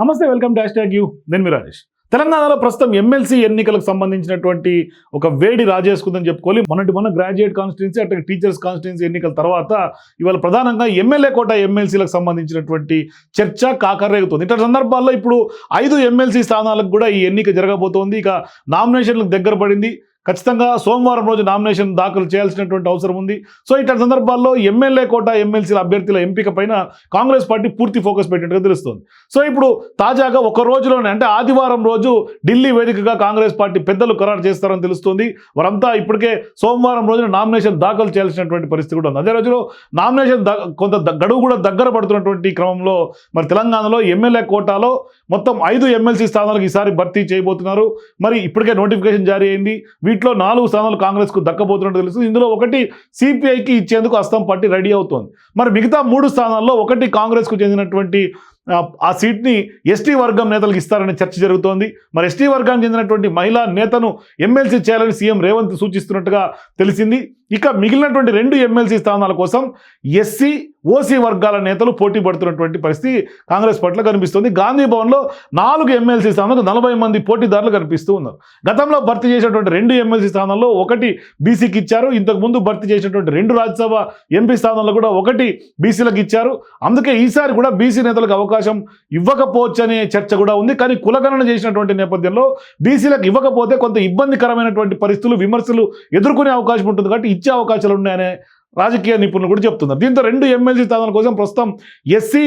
నమస్తే welcome dash tag you. నేను మీ రాజేష్. తెలంగాణలో ప్రస్తుతం ఎమ్మెల్సీ ఎన్నికలకు సంబంధించినటువంటి ఒక వేడి రాజేసుకుందని చెప్పుకోవాలి. మొన్నటి మొన్న గ్రాడ్యుయేట్ కాన్స్టిట్యున్సీ అట్లా టీచర్స్ కాన్స్టిట్యున్సీ ఎన్నికల తర్వాత ఇవాళ ప్రధానంగా ఎమ్మెల్యే కోట ఎమ్మెల్సీలకు సంబంధించినటువంటి చర్చ కాకరేగుతుంది. ఇట్లా సందర్భాల్లో ఇప్పుడు ఐదు ఎమ్మెల్సీ స్థానాలకు కూడా ఈ ఎన్నిక జరగబోతోంది. ఇక నామినేషన్లకు దగ్గర పడింది. ఖచ్చితంగా సోమవారం రోజు నామినేషన్ దాఖలు చేయాల్సినటువంటి అవసరం ఉంది. సో ఇట్లాంటి సందర్భాల్లో ఎమ్మెల్యే కోట ఎమ్మెల్సీల అభ్యర్థుల ఎంపిక పైన కాంగ్రెస్ పార్టీ పూర్తి ఫోకస్ పెట్టినట్టుగా తెలుస్తుంది. సో ఇప్పుడు తాజాగా ఒక రోజులోనే అంటే ఆదివారం రోజు ఢిల్లీ వేదికగా కాంగ్రెస్ పార్టీ పెద్దలు ఖరారు చేస్తారని తెలుస్తుంది. వారంతా ఇప్పటికే సోమవారం రోజున నామినేషన్ దాఖలు చేయాల్సినటువంటి పరిస్థితి కూడా ఉంది. అదే రోజులో నామినేషన్ కొంత గడువు కూడా దగ్గర పడుతున్నటువంటి క్రమంలో మరి తెలంగాణలో ఎమ్మెల్యే కోటాలో మొత్తం ఐదు ఎమ్మెల్సీ స్థానాలకు ఈసారి భర్తీ చేయబోతున్నారు. మరి ఇప్పటికే నోటిఫికేషన్ జారీ అయింది. వీటిలో నాలుగు స్థానాలు కాంగ్రెస్కు దక్కబోతున్నట్టు తెలుస్తుంది. ఇందులో ఒకటి సిపిఐకి ఇచ్చేందుకు అస్తం పార్టీ రెడీ అవుతోంది. మరి మిగతా మూడు స్థానాల్లో ఒకటి కాంగ్రెస్కు చెందినటువంటి ఆ, సీట్ని ఎస్టీ వర్గం నేతలకు ఇస్తారనే చర్చ జరుగుతోంది. మరి ఎస్టీ వర్గానికి చెందినటువంటి మహిళా నేతను ఎమ్మెల్సీ చేయాలని సీఎం రేవంత్ సూచిస్తున్నట్టుగా తెలిసింది. ఇక మిగిలినటువంటి రెండు ఎమ్మెల్సీ స్థానాల కోసం ఎస్సీ ఓసీ వర్గాల నేతలు పోటీ పడుతున్నటువంటి పరిస్థితి కాంగ్రెస్ పట్ల కనిపిస్తుంది. గాంధీ భవన్లో నాలుగు ఎమ్మెల్సీ స్థానాలకు నలభై మంది పోటీదారులు కనిపిస్తూ ఉన్నారు. గతంలో భర్తీ చేసినటువంటి రెండు ఎమ్మెల్సీ స్థానాల్లో ఒకటి బీసీకి ఇచ్చారు. ఇంతకుముందు భర్తీ చేసినటువంటి రెండు రాజ్యసభ ఎంపీ స్థానాల్లో కూడా ఒకటి బీసీలకు ఇచ్చారు. అందుకే ఈసారి కూడా బీసీ నేతలకు అవకాశం ఇవ్వకపోవచ్చు అనే చర్చ కూడా ఉంది. కానీ కులగణన చేసినటువంటి నేపథ్యంలో బీసీలకు ఇవ్వకపోతే కొంత ఇబ్బందికరమైనటువంటి పరిస్థితులు విమర్శలు ఎదుర్కొనే అవకాశం ఉంటుంది కాబట్టి ఇచ్చే అవకాశాలు ఉన్నాయనే రాజకీయ నిపుణులు కూడా చెప్తున్నారు. దీంతో రెండు ఎమ్మెల్సీ స్థానాల కోసం ప్రస్తుతం ఎస్సీ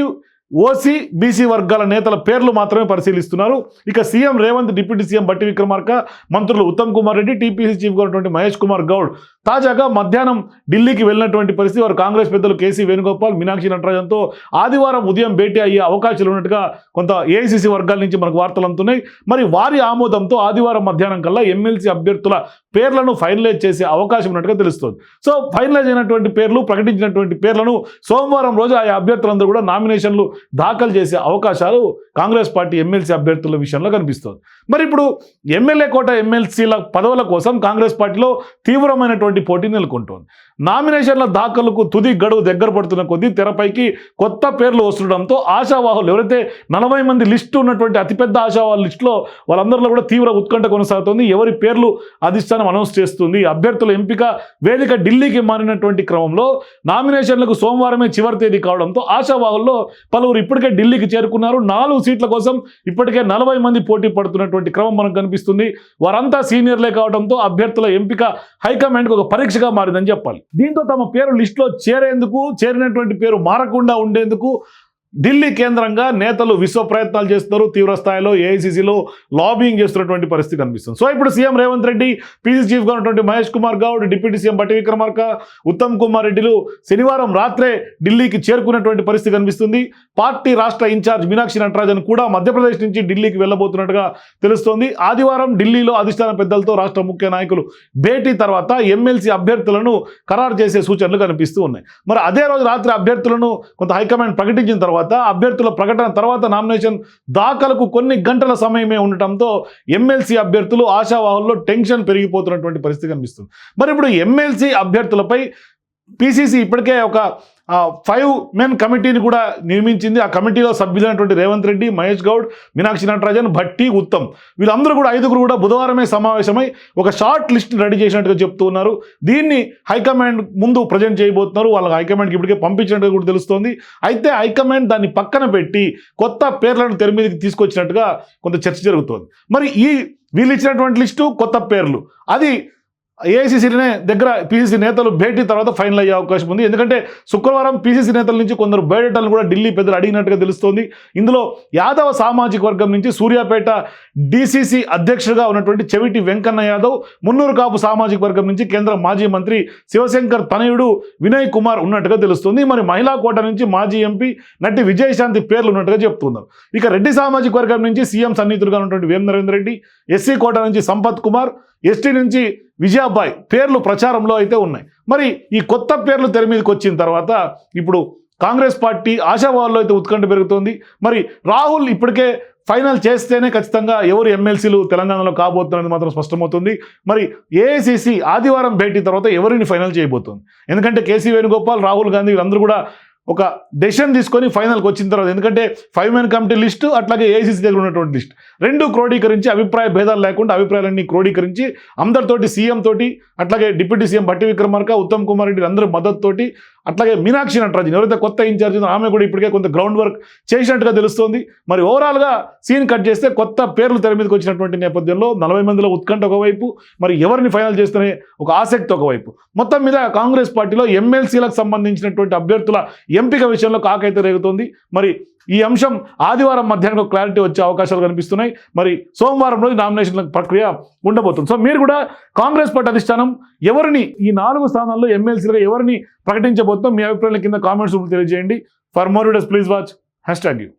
ఓసీ బీసీ వర్గాల నేతల పేర్లు మాత్రమే పరిశీలిస్తున్నారు. ఇక CM Revanth deputy CM Bhatti Vikramarka మంత్రులు ఉత్తమ్ కుమార్ రెడ్డి టీపీసీ చీఫ్గా ఉన్నటువంటి మహేష్ కుమార్ గౌడ్ తాజాగా మధ్యాహ్నం ఢిల్లీకి వెళ్ళినటువంటి పరిస్థితి వారు కాంగ్రెస్ పెద్దలు కేసీ వేణుగోపాల్ మీనాక్షి నటరాజన్తో ఆదివారం ఉదయం భేటీ అయ్యే అవకాశాలు ఉన్నట్టుగా కొంత ఏఐసిసి వర్గాల నుంచి మనకు వార్తలు అందుతున్నాయి. మరి వారి ఆమోదంతో ఆదివారం మధ్యాహ్నం కల్లా ఎమ్మెల్సీ అభ్యర్థుల పేర్లను ఫైనలైజ్ చేసే అవకాశం ఉన్నట్టుగా తెలుస్తుంది. సో ఫైనలైజ్ అయినటువంటి పేర్లు ప్రకటించినటువంటి పేర్లను సోమవారం రోజు ఆయా అభ్యర్థులందరూ కూడా నామినేషన్లు దాఖలు చేసే అవకాశాలు కాంగ్రెస్ పార్టీ ఎమ్మెల్సీ అభ్యర్థుల విషయంలో కనిపిస్తుంది. మరి ఇప్పుడు ఎమ్మెల్యే కోట ఎమ్మెల్సీల పదవుల కోసం కాంగ్రెస్ పార్టీలో తీవ్రమైనటువంటి పోటీ నెలకొంటోంది. నామినేషన్ల దాఖలకు తుది గడువు దగ్గర పడుతున్న కొద్దీ తెరపైకి కొత్త పేర్లు వస్తుండడంతో ఆశావాహులు ఎవరైతే నలభై మంది లిస్టు ఉన్నటువంటి అతిపెద్ద ఆశావాహుల లిస్టులో వాళ్ళందరిలో కూడా తీవ్ర ఉత్కంఠ కొనసాగుతోంది. ఎవరి పేర్లు అధిష్టానం అనౌన్స్ చేస్తుంది. అభ్యర్థుల ఎంపిక వేదిక ఢిల్లీకి మారినటువంటి క్రమంలో నామినేషన్లకు సోమవారమే చివరి తేదీ కావడంతో ఆశావాహుల్లో పలువురు ఇప్పటికే ఢిల్లీకి చేరుకున్నారు. నాలుగు సీట్ల కోసం ఇప్పటికే నలభై మంది పోటీ పడుతున్నటువంటి క్రమం మనకు కనిపిస్తుంది. వారంతా సీనియర్లే కావడంతో అభ్యర్థుల ఎంపిక హైకమాండ్కు ఒక పరీక్షగా మారిందని చెప్పాలి. దీంతో తమ పేరు లిస్టులో చేరేందుకు చేరినటువంటి పేరు మారకుండా ఉండేందుకు ఢిల్లీ కేంద్రంగా నేతలు విశ్వ ప్రయత్నాలు చేస్తున్నారు. తీవ్ర స్థాయిలో ఏఐసీసీలో లాబింగ్ చేస్తున్నటువంటి పరిస్థితి కనిపిస్తుంది. సో ఇప్పుడు సీఎం రేవంత్ రెడ్డి పీసీ చీఫ్గా ఉన్నటువంటి మహేష్ కుమార్ గౌడ్ డిప్యూటీ సీఎం బట్టి విక్రమార్క ఉత్తమ్ కుమార్ రెడ్డిలు శనివారం రాత్రే ఢిల్లీకి చేరుకున్నటువంటి పరిస్థితి కనిపిస్తుంది. పార్టీ రాష్ట్ర ఇన్ఛార్జ్ మీనాక్షి నటరాజన్ కూడా మధ్యప్రదేశ్ నుంచి ఢిల్లీకి వెళ్ళబోతున్నట్టుగా తెలుస్తోంది. ఆదివారం ఢిల్లీలో అధిష్టాన పెద్దలతో రాష్ట్ర ముఖ్య నాయకులు భేటీ తర్వాత ఎమ్మెల్సీ అభ్యర్థులను ఖరారు చేసే సూచనలు కనిపిస్తూ ఉన్నాయి. మరి అదే రోజు రాత్రి అభ్యర్థులను కొంత హైకమాండ్ ప్రకటించిన తర్వాత అభ్యర్థుల ప్రకటన తర్వాత నామినేషన్ దాఖలకు కొన్ని గంటల సమయమే ఉండటంతో ఎమ్మెల్సీ అభ్యర్థులు ఆశావాహుల్లో టెన్షన్ పెరిగిపోతున్నటువంటి పరిస్థితి కనిపిస్తుంది. మరి ఇప్పుడు ఎమ్మెల్సీ అభ్యర్థులపై పిసిసి ఇప్పటికే ఒక ఫైవ్ మెన్ కమిటీని కూడా నిర్మించింది ఆ కమిటీలో సభ్యులైనటువంటి రేవంత్ రెడ్డి మహేష్ గౌడ్ మీనాక్షి నటరాజన్ భట్టి ఉత్తమ్. వీళ్ళందరూ కూడా ఐదుగురు కూడా బుధవారమే సమావేశమై ఒక షార్ట్ లిస్ట్ రెడీ చేసినట్టుగా చెప్తూ ఉన్నారు. దీన్ని హైకమాండ్ ముందు ప్రజెంట్ చేయబోతున్నారు. వాళ్ళకి హైకమాండ్కి ఇప్పటికే పంపించినట్టుగా కూడా తెలుస్తోంది. అయితే హైకమాండ్ దాన్ని పక్కన పెట్టి కొత్త పేర్లను తెర మీదకి తీసుకొచ్చినట్టుగా కొంత చర్చ జరుగుతోంది. మరి ఈ వీళ్ళు ఇచ్చినటువంటి లిస్టు కొత్త పేర్లు. అది ఏఐసీసీనే దగ్గర పీసీసీ నేతలు భేటీ తర్వాత ఫైనల్ అయ్యే అవకాశం ఉంది. ఎందుకంటే శుక్రవారం పీసీసీ నేతల నుంచి కొందరు బయోడేటాలను కూడా ఢిల్లీ పెద్దలు అడిగినట్టుగా తెలుస్తోంది. ఇందులో యాదవ సామాజిక వర్గం నుంచి సూర్యాపేట డీసీసీ అధ్యక్షుడిగా ఉన్నటువంటి చెవిటి వెంకన్న యాదవ్ మున్నూరు కాపు సామాజిక వర్గం నుంచి కేంద్ర మాజీ మంత్రి శివశంకర్ తనయుడు వినయ్ కుమార్ ఉన్నట్టుగా తెలుస్తుంది. మరి మహిళా కోట నుంచి మాజీ ఎంపీ నటి విజయశాంతి పేర్లు ఉన్నట్టుగా చెప్తున్నారు. ఇక రెడ్డి సామాజిక వర్గం నుంచి సీఎం సన్నిహితుడుగా ఉన్నటువంటి వేమ నరేందర్ రెడ్డి ఎస్సీ కోట నుంచి సంపత్ కుమార్ ఎస్టీ నుంచి విజయాబాయ్ పేర్లు ప్రచారంలో అయితే ఉన్నాయి. మరి ఈ కొత్త పేర్లు తెర మీదకి వచ్చిన తర్వాత ఇప్పుడు కాంగ్రెస్ పార్టీ ఆశావాహుల్లో అయితే ఉత్కంఠ పెరుగుతోంది. మరి రాహుల్ ఇప్పటికే ఫైనల్ చేస్తేనే ఖచ్చితంగా ఎవరు ఎమ్మెల్సీలు తెలంగాణలో కాబోతున్నది మాత్రం స్పష్టమవుతుంది. మరి ఏఐసిసి ఆదివారం భేటీ తర్వాత ఎవరిని ఫైనల్ చేయబోతుంది? ఎందుకంటే కేసీ వేణుగోపాల్ రాహుల్ గాంధీ వీళ్ళందరూ కూడా ఒక డెసిషన్ తీసుకొని ఫైనల్కి వచ్చిన తర్వాత ఎందుకంటే ఫైవ్ మెన్ కమిటీ లిస్టు అట్లాగే ఏఐసీసీ దగ్గర ఉన్నటువంటి లిస్ట్ రెండు క్రోడీకరించి అభిప్రాయ భేదాలు లేకుండా అభిప్రాయాలన్నీ క్రోడీకరించి అందరితోటి సీఎం తోటి అట్లాగే డిప్యూటీ సీఎం బట్టి విక్రమార్క ఉత్తమ్ కుమార్ రెడ్డి అందరి మద్దతుతోటి అట్లాగే మీనాక్షి నటరాజన్ ఎవరైతే కొత్త ఇన్ఛార్జ్ ఉందో ఆమె కూడా ఇప్పటికే కొంత గ్రౌండ్ వర్క్ చేసినట్టుగా తెలుస్తోంది. మరి ఓవరాల్గా సీన్ కట్ చేస్తే కొత్త పేర్లు తెర మీదకి వచ్చినటువంటి నేపథ్యంలో నలభై మందిలో ఉత్కంఠ ఒకవైపు మరి ఎవరిని ఫైనల్ చేస్తేనే ఒక ఆసక్తి ఒకవైపు. మొత్తం మీద కాంగ్రెస్ పార్టీలో ఎమ్మెల్సీలకు సంబంధించినటువంటి అభ్యర్థుల ఎంపిక విషయంలో కాకైతే రేగుతోంది. మరి ఈ అంశం ఆదివారం మధ్యాహ్నం క్లారిటీ వచ్చే అవకాశాలు కనిపిస్తున్నాయి. మరి సోమవారం రోజు నామినేషన్ల ప్రక్రియ ఉండబోతుంది. సో మీరు కూడా కాంగ్రెస్ పార్టీ అధిష్టానం ఎవరిని ఈ నాలుగు స్థానాల్లో ఎమ్మెల్సీలుగా ఎవరిని ప్రకటించబోతుందో మీ అభిప్రాయాల కింద కామెంట్స్ తెలియజేయండి. For more videos please watch. Hashtag you.